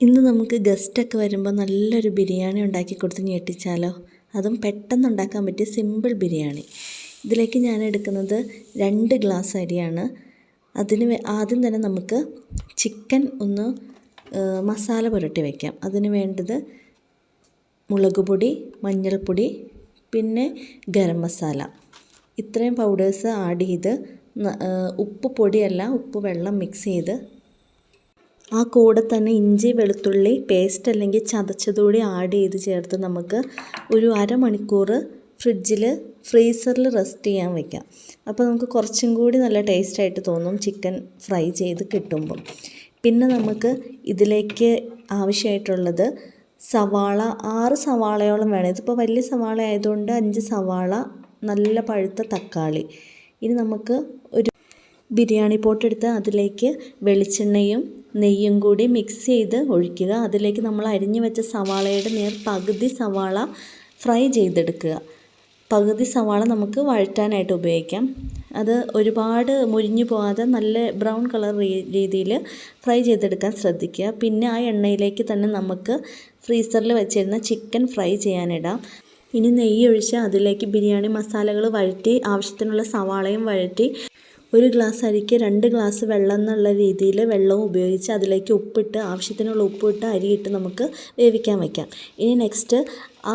ഇന്ന് നമുക്ക് ഗസ്റ്റൊക്കെ വരുമ്പോൾ നല്ലൊരു ബിരിയാണി ഉണ്ടാക്കി കൊടുത്ത് ഞെട്ടിച്ചാലോ? അതും പെട്ടെന്ന് ഉണ്ടാക്കാൻ പറ്റിയ സിമ്പിൾ ബിരിയാണി. ഇതിലേക്ക് ഞാൻ എടുക്കുന്നത് രണ്ട് ഗ്ലാസ് അരിയാണ്. അതിന് ആദ്യം തന്നെ നമുക്ക് ചിക്കൻ ഒന്ന് മസാല പുരട്ടി വയ്ക്കാം അതിന് വേണ്ടത് മുളക് പൊടി മഞ്ഞൾപ്പൊടി പിന്നെ ഗരം മസാല. ഇത്രയും പൗഡേഴ്സ് ആഡ് ചെയ്ത് ഉപ്പ് പൊടിയല്ല ഉപ്പ് വെള്ളം മിക്സ് ചെയ്ത് ആ കൂടെ തന്നെ ഇഞ്ചി വെളുത്തുള്ളി പേസ്റ്റ് അല്ലെങ്കിൽ ചതച്ചതുകൂടി ആഡ് ചെയ്ത് ചേർത്ത് നമുക്ക് ഒരു അരമണിക്കൂർ ഫ്രിഡ്ജിൽ ഫ്രീസറിൽ റെസ്റ്റ് ചെയ്യാൻ വെക്കാം. അപ്പോൾ നമുക്ക് കുറച്ചും കൂടി നല്ല ടേസ്റ്റായിട്ട് തോന്നും ചിക്കൻ ഫ്രൈ ചെയ്ത് കിട്ടുമ്പം പിന്നെ നമുക്ക് ഇതിലേക്ക് ആവശ്യമായിട്ടുള്ളത് സവാള ആറ് സവാളയോളം വേണം. ഇതിപ്പോൾ വലിയ സവാള ആയതുകൊണ്ട് അഞ്ച് സവാള നല്ല പഴുത്ത തക്കാളി. ഇനി നമുക്ക് ഒരു ബിരിയാണി പോട്ടെടുത്ത് അതിലേക്ക് വെളിച്ചെണ്ണയും നെയ്യും കൂടി മിക്സ് ചെയ്ത് ഒഴിക്കുക. അതിലേക്ക് നമ്മൾ അരിഞ്ഞു വെച്ച സവാളയുടെ നേർ പകുതി സവാള ഫ്രൈ ചെയ്തെടുക്കുക. പകുതി സവാള നമുക്ക് വഴറ്റാനായിട്ട് ഉപയോഗിക്കാം. അത് ഒരുപാട് മുരിഞ്ഞു പോകാതെ നല്ല ബ്രൗൺ കളർ രീതിയിൽ ഫ്രൈ ചെയ്തെടുക്കാൻ ശ്രദ്ധിക്കുക. പിന്നെ ആ എണ്ണയിലേക്ക് തന്നെ നമുക്ക് ഫ്രീസറിൽ വെച്ചിരുന്ന ചിക്കൻ ഫ്രൈ ചെയ്യാനിടാം. ഇനി നെയ്യ് ഒഴിച്ച് അതിലേക്ക് ബിരിയാണി മസാലകൾ വഴറ്റി ആവശ്യത്തിനുള്ള സവാളയും വഴറ്റി ഒരു ഗ്ലാസ് അരിക്ക് രണ്ട് ഗ്ലാസ് വെള്ളം എന്നുള്ള രീതിയിൽ വെള്ളവും ഉപയോഗിച്ച് അതിലേക്ക് ഉപ്പിട്ട് ആവശ്യത്തിനുള്ള ഉപ്പിട്ട് അരിയിട്ട് നമുക്ക് വേവിക്കാൻ വയ്ക്കാം ഇനി നെക്സ്റ്റ് ആ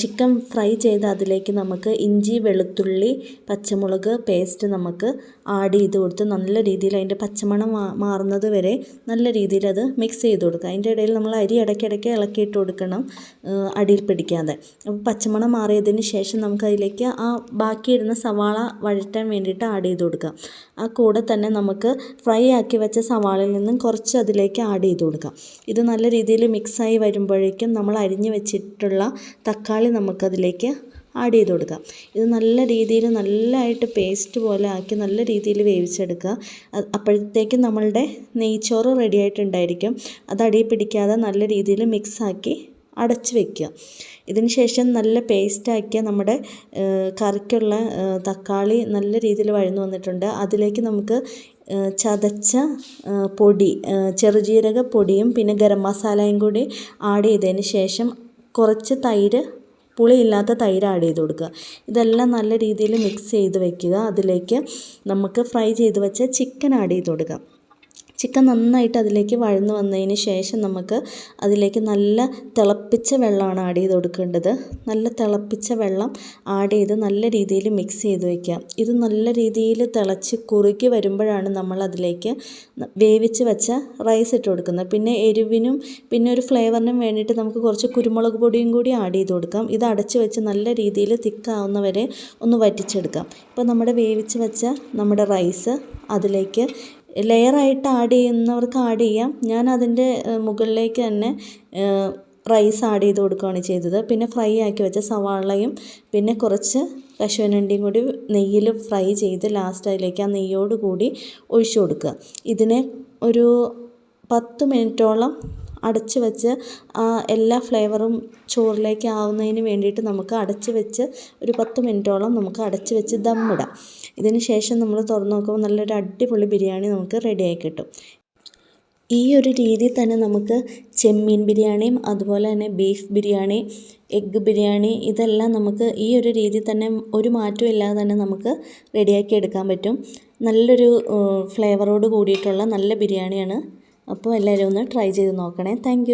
ചിക്കൻ ഫ്രൈ ചെയ്ത അതിലേക്ക് നമുക്ക് ഇഞ്ചി വെളുത്തുള്ളി പച്ചമുളക് പേസ്റ്റ് നമുക്ക് ആഡ് ചെയ്ത് കൊടുത്ത് നല്ല രീതിയിൽ അതിന്റെ പച്ചമണം മാറുന്നത് വരെ നല്ല രീതിയിൽ അത് മിക്സ് ചെയ്ത് കൊടുക്കുക. അതിന്റെ ഇടയിൽ നമ്മൾ അരി ഇടയ്ക്കിടയ്ക്ക് ഇളക്കിയിട്ട് കൊടുക്കണം അടിയിൽ പിടിക്കാതെ. അപ്പോൾ പച്ചമണം മാറിയതിന് ശേഷം നമുക്ക് അതിലേക്ക് ആ ബാക്കിയിരുന്ന സവാള വഴറ്റാൻ വേണ്ടിയിട്ട് ആഡ് ചെയ്ത് കൊടുക്കുക. ആ കൂടെ തന്നെ നമുക്ക് ഫ്രൈ ആക്കി വെച്ച സവാളയിൽ നിന്നും കുറച്ച് അതിലേക്ക് ആഡ് ചെയ്ത് കൊടുക്കുക. ഇത് നല്ല രീതിയിൽ മിക്സായി വരുമ്പോഴേക്കും നമ്മൾ അരിഞ്ഞു വെച്ചിട്ടുള്ള തക്കാളി നമുക്കതിലേക്ക് ആഡ് ചെയ്ത് കൊടുക്കാം. ഇത് നല്ല രീതിയിൽ നല്ലതായിട്ട് പേസ്റ്റ് പോലെ ആക്കി നല്ല രീതിയിൽ വേവിച്ചെടുക്കുക. അപ്പോഴത്തേക്കും നമ്മളുടെ നെയ്ച്ചോറ് റെഡി ആയിട്ടുണ്ടായിരിക്കും. അത് അടിയിൽ പിടിക്കാതെ നല്ല രീതിയിൽ മിക്സാക്കി അടച്ച് വെക്കുക. ഇതിന് ശേഷം നല്ല പേസ്റ്റാക്കിയ നമ്മുടെ കറിക്കുള്ള തക്കാളി നല്ല രീതിയിൽ വഴന്നു വന്നിട്ടുണ്ട്. അതിലേക്ക് നമുക്ക് ചതച്ച പൊടി ചെറുജീരക പൊടിയും പിന്നെ ഗരം മസാലയും കൂടി ആഡ് ചെയ്തതിന് ശേഷം കുറച്ച് തൈര് പുളിയില്ലാത്ത തൈര് ആഡ് ചെയ്ത് കൊടുക്കുക. ഇതെല്ലാം നല്ല രീതിയിൽ മിക്സ് ചെയ്ത് വെക്കുക. അതിലേക്ക് നമുക്ക് ഫ്രൈ ചെയ്ത് വെച്ച ചിക്കൻ ആഡ് ചെയ്ത് കൊടുക്കാം. ചിക്കൻ നന്നായിട്ട് അതിലേക്ക് വഴന്ന് വന്നതിന് ശേഷം നമുക്ക് അതിലേക്ക് നല്ല തിളപ്പിച്ച വെള്ളമാണ് ആഡ് ചെയ്ത് കൊടുക്കേണ്ടത്. നല്ല തിളപ്പിച്ച വെള്ളം ആഡ് ചെയ്ത് നല്ല രീതിയിൽ മിക്സ് ചെയ്ത് വയ്ക്കുക ഇത് നല്ല രീതിയിൽ തിളച്ച് കുറുകി വരുമ്പോഴാണ് നമ്മൾ അതിലേക്ക് വേവിച്ച് വെച്ച റൈസ് ഇട്ട് കൊടുക്കുന്നത്. പിന്നെ എരിവിനും പിന്നെ ഒരു ഫ്ലേവറിനും വേണ്ടിയിട്ട് നമുക്ക് കുറച്ച് കുരുമുളക് പൊടിയും കൂടി ആഡ് ചെയ്ത് കൊടുക്കാം. ഇത് അടച്ച് വെച്ച് നല്ല രീതിയിൽ തിക്കാവുന്നവരെ ഒന്ന് വറ്റിച്ചെടുക്കാം. ഇപ്പോൾ നമ്മുടെ വേവിച്ച് വെച്ച നമ്മുടെ റൈസ് അതിലേക്ക് ലെയറായിട്ട് ആഡ് ചെയ്യുന്നവർക്ക് ആഡ് ചെയ്യാം. ഞാൻ അതിന്റെ മുകളിലേക്ക് തന്നെ റൈസ് ആഡ് ചെയ്ത് കൊടുക്കുകയാണ് ചെയ്തത്. പിന്നെ ഫ്രൈ ആക്കി വെച്ച സവാളയും പിന്നെ കുറച്ച് കശുവനണ്ടിയും കൂടി നെയ്യിൽ ഫ്രൈ ചെയ്ത് ലാസ്റ്റ് അതിലേക്ക് ആ നെയ്യോട് കൂടി ഒഴിച്ചു കൊടുക്കുക. ഇതിനെ ഒരു പത്ത് മിനിറ്റോളം അടച്ച് വെച്ച് എല്ലാ ഫ്ലേവറും ചോറിലേക്ക് ആവുന്നതിന് വേണ്ടിയിട്ട് നമുക്ക് അടച്ച് വെച്ച് ഒരു പത്ത് മിനിറ്റോളം നമുക്ക് അടച്ച് വെച്ച് ദമ്മിടാം ഇതിന് ശേഷം നമ്മൾ തുറന്ന് നോക്കുമ്പോൾ നല്ലൊരു അടിപൊളി ബിരിയാണി നമുക്ക് റെഡിയായി കിട്ടും. ഈ ഒരു രീതിയിൽ തന്നെ നമുക്ക് ചെമ്മീൻ ബിരിയാണിയും അതുപോലെ തന്നെ ബീഫ് ബിരിയാണി എഗ്ഗ് ബിരിയാണി ഇതെല്ലാം നമുക്ക് ഈ ഒരു രീതിയിൽ തന്നെ ഒരു മാറ്റവും ഇല്ലാതെ തന്നെ നമുക്ക് റെഡിയാക്കി എടുക്കാൻ പറ്റും. നല്ലൊരു ഫ്ലേവറോട് കൂടിയിട്ടുള്ള നല്ല ബിരിയാണിയാണ്. അപ്പോൾ എല്ലാവരും ഒന്ന് ട്രൈ ചെയ്ത് നോക്കണേ. താങ്ക്